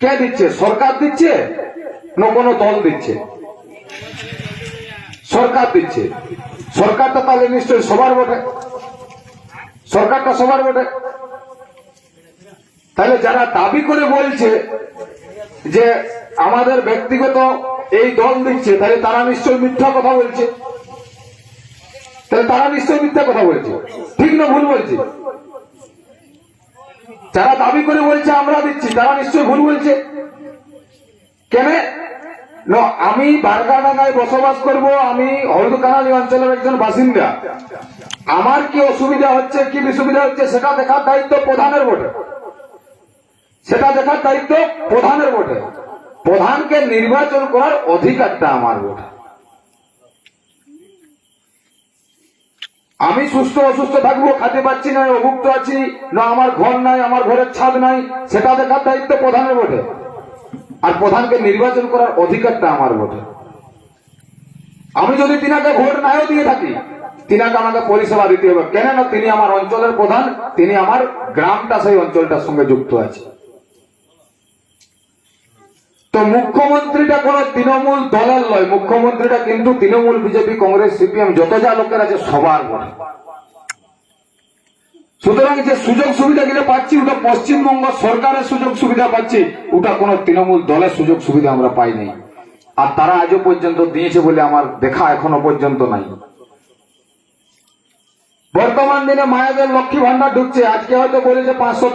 কে দিচ্ছে? সরকার দিচ্ছে না কোনো দল দিচ্ছে? সরকার দিচ্ছে। সরকারটা তাহলে নিশ্চয়ই সবার বটে সরকারটা সবার বটে তাহলে যারা দাবি করে বলছে যে আমাদের ব্যক্তিগত এই দল দিচ্ছে, তাহলে তারা নিশ্চয়ই মিথ্যা কথা বলছে। তাহলে তারা নিশ্চয়ই মিথ্যা কথা বলছে। ঠিক না ভুল বলছে? যারা দাবি করে বলছে, আমরা দিচ্ছি। তারা নিশ্চয়ই ভুল বলছে। কেন? আমি বারগাডাঙ্গায় বসবাস করব, আমি হলদকানালি অঞ্চলের একজন বাসিন্দা। আমার কি অসুবিধা হচ্ছে, কি বিসুবিধা হচ্ছে, সেটা দেখার দায়িত্ব প্রধানের বটে। সেটা দেখার দায়িত্ব প্রধানের বটে। প্রধানকে নির্বাচন করার অধিকারটা আমার বটে। আমি সুস্থ অসুস্থ থাকব, খাতে পাচ্ছি না, অভুক্ত আছি। না, আমার ঘর নাই, আমার ঘরের ছাদ নাই, সেটা দেখার দায়িত্ব প্রধানের বটে। আর প্রধানকে নির্বাচন করার অধিকারটা আমার বটে। আমি যদি তিনাকে ভোট নাও দিয়ে থাকি, তিনাকে আমাকে পরিষেবা দিতে হবে। কেননা তিনি আমার অঞ্চলের প্রধান, তিনি আমার গ্রামটা, সেই অঞ্চলটার সঙ্গে যুক্ত আছে। তো মুখ্যমন্ত্রীটা কোন তৃণমূল দলের নয়। মুখ্যমন্ত্রীটা কিন্তু তৃণমূল বিজেপি, কংগ্রেস, সিপিএম যত যা লোকের আছে সবার বটে সুতরাং যে সুযোগ সুবিধা গুলো পাচ্ছি, ওটা পশ্চিমবঙ্গ সরকারের সুযোগ সুবিধা পাচ্ছি, ওটা কোন তৃণমূল দলের সুযোগ সুবিধা আমরা পাই নাই। আর তারা আজও পর্যন্ত দিয়েছে বলে আমার দেখা এখনও পর্যন্ত নাই। বর্তমান দিনে মায়েদের লক্ষ্মী ভান্ডার ঢুকছে। আজকে হয়তো বলেছে পাঁচশো